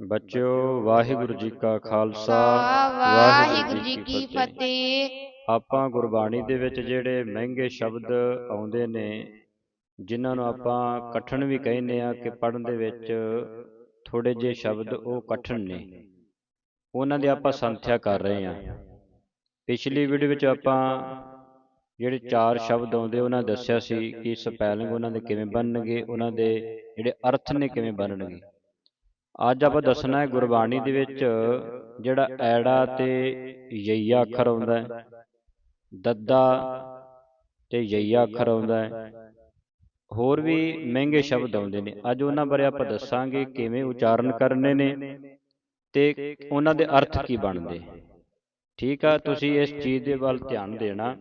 ਬੱਚਿਓ ਵਾਹਿਗੁਰੂ ਜੀ ਕਾ ਖਾਲਸਾ ਵਾਹਿਗੁਰੂ ਜੀ ਕੀ ਫਤਿਹ। ਆਪਾਂ ਗੁਰਬਾਣੀ ਦੇ ਵਿੱਚ ਜਿਹੜੇ ਮਹਿੰਗੇ ਸ਼ਬਦ ਆਉਂਦੇ ਨੇ ਜਿਨ੍ਹਾਂ ਨੂੰ ਆਪਾਂ ਕਠਨ ਵੀ ਕਹਿੰਦੇ ਆ ਕਿ ਪੜਨ ਦੇ ਵਿੱਚ ਥੋੜੇ ਜਿਹੇ ਸ਼ਬਦ ਉਹ ਕਠਨ ਨੇ। ਉਹਨਾਂ ਦੀ ਆਪਾਂ ਸੰਥਿਆ ਕਰ ਰਹੇ ਆ ਪਿਛਲੀ ਵੀਡੀਓ ਵਿੱਚ ਆਪਾਂ ਜਿਹੜੇ ਚਾਰ ਸ਼ਬਦ ਆਉਂਦੇ ਉਹਨਾਂ ਦੱਸਿਆ ਸੀ ਕਿ ਸਪੈਲਿੰਗ ਉਹਨਾਂ ਦੇ ਕਿਵੇਂ ਬਣਨਗੇ ਉਹਨਾਂ ਦੇ ਜਿਹੜੇ ਅਰਥ ਨੇ ਕਿਵੇਂ ਬਣਨਗੇ। ਅੱਜ ਆਪਾਂ ਦੱਸਣਾ ਹੈ ਗੁਰਬਾਣੀ ਦੇ ਵਿੱਚ ਜਿਹੜਾ ਐੜਾ ਤੇ ਯਈਆ ਅੱਖਰ ਆਉਂਦਾ ਹੈ, ਦੱਦਾ ਤੇ ਯਈਆ ਅੱਖਰ ਆਉਂਦਾ ਹੈ। ਹੋਰ ਵੀ ਮਹਿੰਗੇ ਸ਼ਬਦ ਆਉਂਦੇ ਨੇ। ਅੱਜ ਉਹਨਾਂ ਬਾਰੇ ਆਪਾਂ ਦੱਸਾਂਗੇ ਕਿਵੇਂ ਉਚਾਰਨ ਕਰਨੇ ਨੇ ਤੇ ਉਹਨਾਂ ਦੇ ਅਰਥ ਕੀ ਬਣਦੇ। ਠੀਕ ਆ, ਤੁਸੀਂ ਇਸ ਚੀਜ਼ ਦੇ ਵੱਲ ਧਿਆਨ ਦੇਣਾ।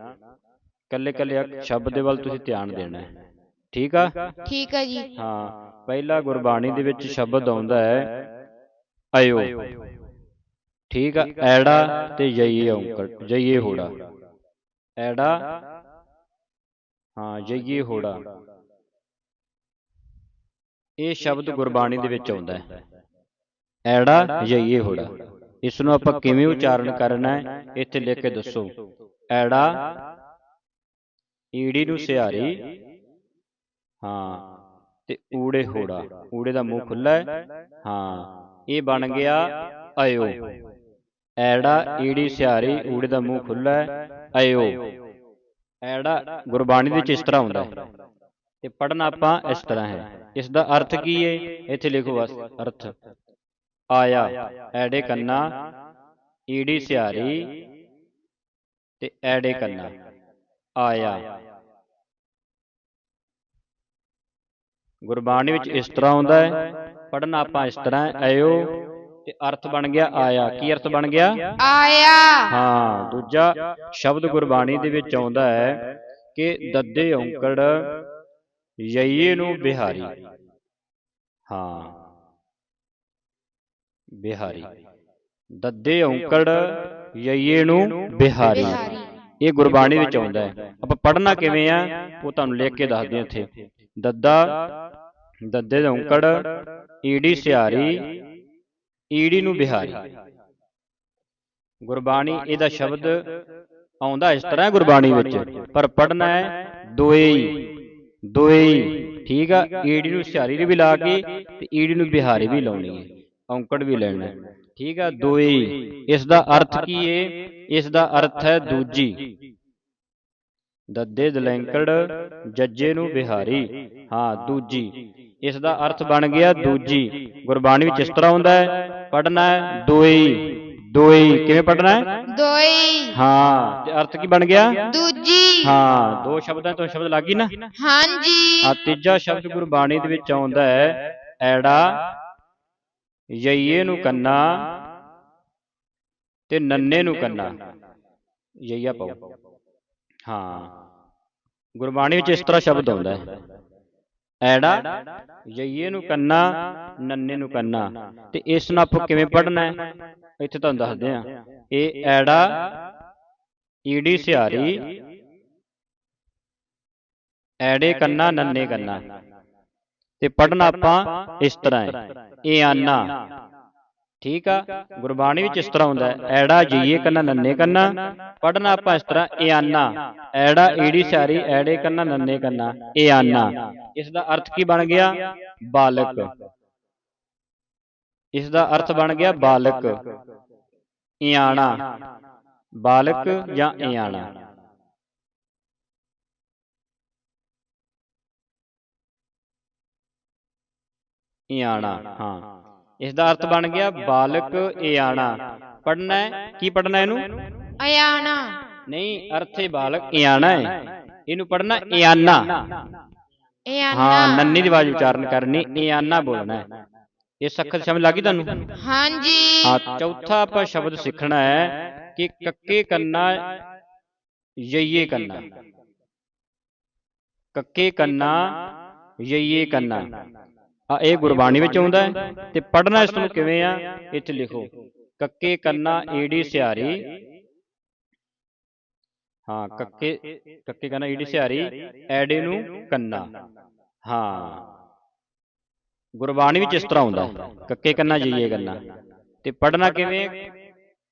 ਕੱਲੇ ਕੱਲੇ ਸ਼ਬਦ ਦੇ ਵੱਲ ਤੁਸੀਂ ਧਿਆਨ ਦੇਣਾ ਹੈ। ਠੀਕ ਆ? ਠੀਕ ਹੈ ਜੀ। ਹਾਂ ਪਹਿਲਾ ਗੁਰਬਾਣੀ ਦੇ ਵਿੱਚ ਸ਼ਬਦ ਆਉਂਦਾ ਹੈ ਅਯੋ ਠੀਕ ਆ ਐੜਾ ਤੇ ਜਈਏ ਔਂਕੜ ਜਈਏ ਹੋੜਾ। ਐੜਾ ਹਾਂ ਜਈਏ ਹੋੜਾ। ਇਹ ਸ਼ਬਦ ਗੁਰਬਾਣੀ ਦੇ ਵਿੱਚ ਆਉਂਦਾ ਹੈ। ਐੜਾ ਜਈਏ ਹੋੜਾ। ਇਸ ਨੂੰ ਆਪਾਂ ਕਿਵੇਂ ਉਚਾਰਨ ਕਰਨਾ ਹੈ ਇੱਥੇ ਲਿਖ ਕੇ ਦੱਸੋ। ਐੜਾ ਈੜੀ ਨੂੰ ਸਿਹਾਰੀ ਹਾਂ ਤੇ ਊੜੇ ਹੋੜਾ ਊੜੇ ਦਾ ਮੂੰਹ ਖੁੱਲਾ ਹੈ? ਹਾਂ? ਇਹ ਬਣ ਗਿਆ ਅਯੋ ਐੜਾ ਈੜੀ ਸਿਹਾਰੀ ਊੜੇ ਦਾ ਮੂੰਹ ਖੁੱਲਾ ਹੈ? ਅਯੋ ਐੜਾ ਗੁਰਬਾਣੀ ਵਿੱਚ ਇਸ ਤਰ੍ਹਾਂ ਹੁੰਦਾ ਹੈ। ਤੇ ਪੜਨਾ ਆਪਾਂ ਇਸ ਤਰ੍ਹਾਂ ਹੈ। ਇਸ ਦਾ ਅਰਥ ਕੀ ਹੈ? ਇੱਥੇ ਲਿਖੋ ਬਸ ਅਰਥ। ਆਇਆ ਐੜੇ ਕੰਨਾ ਈੜੀ ਸਿਹਾਰੀ ਤੇ ਐੜੇ ਕੰਨਾ। ਆਇਆ। ਗੁਰਬਾਣੀ ਵਿੱਚ ਇਸ ਤਰ੍ਹਾਂ ਆਉਂਦਾ ਹੈ ਪੜਨਾ ਆਪਾਂ ਇਸ ਤਰ੍ਹਾਂ ਅਯੋ ਤੇ ਅਰਥ ਬਣ ਗਿਆ ਆਇਆ। ਕੀ ਅਰਥ ਬਣ ਗਿਆ? ਆਇਆ। ਹਾਂ ਦੂਜਾ ਸ਼ਬਦ ਗੁਰਬਾਣੀ ਦੇ ਵਿੱਚ ਆਉਂਦਾ ਹੈ ਕਿ ਦੱਦੇ ਔਂਕੜ ਯਈਏ ਨੂੰ ਬਿਹਾਰੀ। ਹਾਂ ਬਿਹਾਰੀ। ਦੱਦੇ ਔਂਕੜ ਯਈਏ ਨੂੰ ਬਿਹਾਰੀ। ਇਹ ਗੁਰਬਾਣੀ ਵਿੱਚ ਆਉਂਦਾ ਹੈ। ਆਪਾਂ ਪੜਨਾ ਕਿਵੇਂ ਆ ਉਹ ਤੁਹਾਨੂੰ ਲਿਖ ਕੇ ਦੱਸਦੇ ਹਾਂ ਇੱਥੇ। ਦੱਦਾ, ਦੱਦੇ ਦਾ ਈੜੀ ਸਿਹਾਰੀ, ਈੜੀ ਨੂੰ ਬਿਹਾਰੀ। ਗੁਰਬਾਣੀ ਇਹਦਾ ਸ਼ਬਦ ਆਉਂਦਾ ਇਸ ਤਰ੍ਹਾਂ ਗੁਰਬਾਣੀ ਵਿੱਚ, ਪਰ ਪੜਨਾ ਹੈ ਦੋਏ ਦੋਏ ਠੀਕ ਆ? ਈੜੀ ਨੂੰ ਸਿਹਾਰੀ ਵੀ ਲਾ ਕੇ ਤੇ ਈੜੀ ਨੂੰ ਬਿਹਾਰੀ ਵੀ ਲਾਉਣੀ ਹੈ, ਔਂਕੜ ਵੀ ਲੈਣਾ ਠੀਕ ਆ? ਦੋਏ ਇਸ ਦਾ ਅਰਥ ਕੀ ਹੈ ਇਸ ਦਾ ਅਰਥ ਹੈ ਦੂਜੀ। ਦੱਦੇ ਦਲੈਂਕੜ ਜੱਜੇ ਨੂੰ ਬਿਹਾਰੀ। ਹਾਂ ਦੂਜੀ। ਇਸ ਦਾ ਅਰਥ ਬਣ ਗਿਆ ਦੂਜੀ। ਗੁਰਬਾਣੀ ਵਿੱਚ ਇਸ ਤਰ੍ਹਾਂ ਹੁੰਦਾ ਹੈ ਪੜਨਾ ਹੈ ਦੋਈ। ਦੋਈ ਕਿਵੇਂ ਪੜਨਾ ਹੈ? ਦੋਈ। ਹਾਂ ਤੇ ਅਰਥ ਕੀ ਬਣ ਗਿਆ? ਦੂਜੀ। ਹਾਂ ਦੋ ਸ਼ਬਦਾਂ ਤੋਂ ਸ਼ਬਦ ਲੱਗ ਗਈ ਨਾ? ਹਾਂਜੀ। ਆ ਤੀਜਾ ਸ਼ਬਦ ਗੁਰਬਾਣੀ ਦੇ ਵਿੱਚ ਆਉਂਦਾ ਹੈ ਐੜਾ ਯਈਏ ਨੂੰ ਕੰਨਾ ਤੇ ਨੰਨੇ ਨੂੰ ਕੰਨਾ। ਯਈਆ ਪਾਓ। ਹਾਂ। ਗੁਰਬਾਣੀ ਵਿੱਚ ਇਸ ਤਰ੍ਹਾਂ ਸ਼ਬਦ ਆਉਂਦਾ ਹੈ। ਐੜਾ, ਯਈਏ ਨੂੰ ਕੰਨਾ, ਨੰਨੇ ਨੂੰ ਕੰਨਾ। ਤੇ ਇਸ ਨੂੰ ਆਪਾਂ ਕਿਵੇਂ ਪੜਨਾ ਹੈ? ਇੱਥੇ ਤੁਹਾਨੂੰ ਦੱਸਦੇ ਆ ਇਹ ਐੜਾ, ਈੜੀ ਸਿਹਾਰੀ, ਐੜੇ ਕੰਨਾ, ਨੰਨੇ ਕੰਨਾ। ਤੇ ਪੜ੍ਹਨਾ ਆਪਾਂ ਇਸ ਤਰ੍ਹਾਂ ਹੈ। ਇਹ ਆਨਾ। ਠੀਕ ਆ? ਗੁਰਬਾਣੀ ਵਿੱਚ ਇਸ ਤਰ੍ਹਾਂ ਹੁੰਦਾ ਹੈ ਐੜਾ ਜੀਏ ਕੰਨਾ ਨੰਨੇ ਕੰਨਾ ਪੜਨਾ ਆਪਾਂ ਇਸ ਤਰ੍ਹਾਂ ਇਹ ਆਨਾ ਐੜਾ ਈੜੀ ਸਾਰੀ ਐੜੇ ਕੰਨਾ ਨੰਨੇ ਕੰਨਾ ਇਹ ਆਨਾ ਇਸ ਦਾ ਅਰਥ ਕੀ ਬਣ ਗਿਆ? ਬਾਲਕ। ਇਸ ਦਾ ਅਰਥ ਬਣ ਗਿਆ ਬਾਲਕ। ਇਆਣਾ। ਬਾਲਕ ਜਾਂ ਇਆਣਾ। ਇਆਣਾ ਹਾਂ। ਇਸ ਦਾ ਅਰਥ ਬਣ ਗਿਆ ਬਾਲਕ ਇਆਣਾ ਪੜਨਾ ਹੈ? ਕੀ ਪੜਨਾ ਇਹਨੂੰ? ਅਯਾਣਾ। ਨਹੀਂ ਅਰਥੇ ਬਾਲਕ ਇਆਣਾ ਹੈ। ਇਹਨੂੰ ਪੜਨਾ ਇਆਨਾ। ਇਆਨਾ। ਹਾਂ ਨੰਨੀ ਦੀ ਆਵਾਜ਼ ਉਚਾਰਨ ਕਰਨੀ ਇਆਨਾ ਬੋਲਣਾ ਹੈ। ਇਹ ਸਖਤ ਸਮਝ ਲੱਗੀ ਤੁਹਾਨੂੰ? ਹਾਂਜੀ। ਹਾਂ ਚੌਥਾ ਆਪਾਂ ਸ਼ਬਦ ਸਿੱਖਣਾ ਹੈ ਕਿ ਕੱਕੇ ਕੰਨਾ ਯਈਏ ਕੰਨਾ। ਕੱਕੇ ਕੰਨਾ। ਯਈਏ ਕੰਨਾ। ਆ ਇਹ ਗੁਰਬਾਣੀ ਵਿੱਚ ਆਉਂਦਾ ਹੈ। ਤੇ ਪੜਨਾ ਇਸ ਨੂੰ ਕਿਵੇਂ ਆ? ਇੱਥੇ ਲਿਖੋ। ਕੱਕੇ ਕੰਨਾ ਈੜੀ ਸਿਹਾਰੀ ਹਾਂ ਕੱਕੇ ਕੱਕੇ ਕੰਨਾ ਈੜੀ ਸਿਹਾਰੀ ਐੜੇ ਨੂੰ ਕੰਨਾ। ਹਾਂ। ਗੁਰਬਾਣੀ ਵਿੱਚ ਇਸ ਤਰ੍ਹਾਂ ਆਉਂਦਾ। ਕੱਕੇ ਕੰਨਾ ਜਈਏ ਕੰਨਾ ਤੇ ਪੜਨਾ ਕਿਵੇਂ?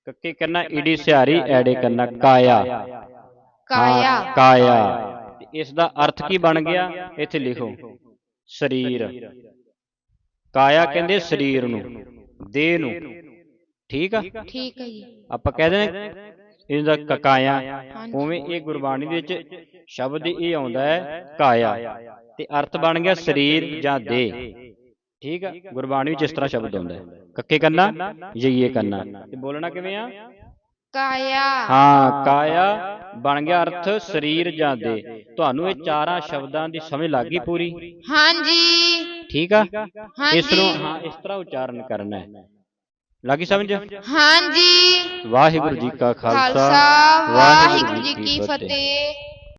ਕੱਕੇ ਕੰਨਾ ਈੜੀ ਸਿਹਾਰੀ ਐੜੇ ਕੰਨਾ ਕਾਇਆ। ਕਾਇਆ। ਕਾਇਆ। ਤੇ ਇਸ ਦਾ ਅਰਥ ਕੀ ਬਣ ਗਿਆ? ਇੱਥੇ ਲਿਖੋ। ਸਰੀਰ। ਕਾਇਆ ਕਹਿੰਦੇ ਸਰੀਰ ਨੂੰ ਦੇਹ ਨੂੰ। ਠੀਕ ਆ? ਠੀਕ ਹੈ ਜੀ। ਆਪਾਂ ਕਹਿੰਦੇ ਨੇ ਇਹਦਾ ਕ- ਕਾਇਆ। ਹਾਂਜੀ। ਉਵੇਂ ਇਹ ਗੁਰਬਾਣੀ ਦੇ ਵਿੱਚ ਸ਼ਬਦ ਇਹ ਆਉਂਦਾ ਹੈ ਕਾਇਆ ਤੇ ਅਰਥ ਬਣ ਗਿਆ ਸਰੀਰ ਜਾਂ ਦੇਹ। ਠੀਕ ਆ? ਗੁਰਬਾਣੀ ਵਿੱਚ ਇਸ ਤਰ੍ਹਾਂ ਸ਼ਬਦ ਆਉਂਦਾ ਹੈ। ਕੱਕੇ ਕੰਨਾ ਜਈਏ ਕੰਨਾ। ਤੇ ਬੋਲਣਾ ਕਿਵੇਂ ਆ? ਕਾਇਆ। ਹਾਂ ਕਾਇਆ ਬਣ ਗਿਆ ਅਰਥ ਸਰੀਰ ਜਾਂ ਦੇਹ। ਤੁਹਾਨੂੰ ਇਹ ਚਾਰਾਂ ਸ਼ਬਦਾਂ ਦੀ ਸਮਝ ਲੱਗ ਗਈ ਪੂਰੀ? ਹਾਂਜੀ। ਠੀਕ ਆ? ਇਸ ਨੂੰ ਹਾਂ ਇਸ ਤਰ੍ਹਾਂ ਉਚਾਰਨ ਕਰਨਾ ਹੈ। ਲੱਗੀ ਸਮਝ? ਹਾਂਜੀ। ਵਾਹਿਗੁਰੂ ਜੀ ਕਾ ਖਾਲਸਾ ਵਾਹਿਗੁਰੂ ਜੀ ਕੀ ਫਤਿਹ।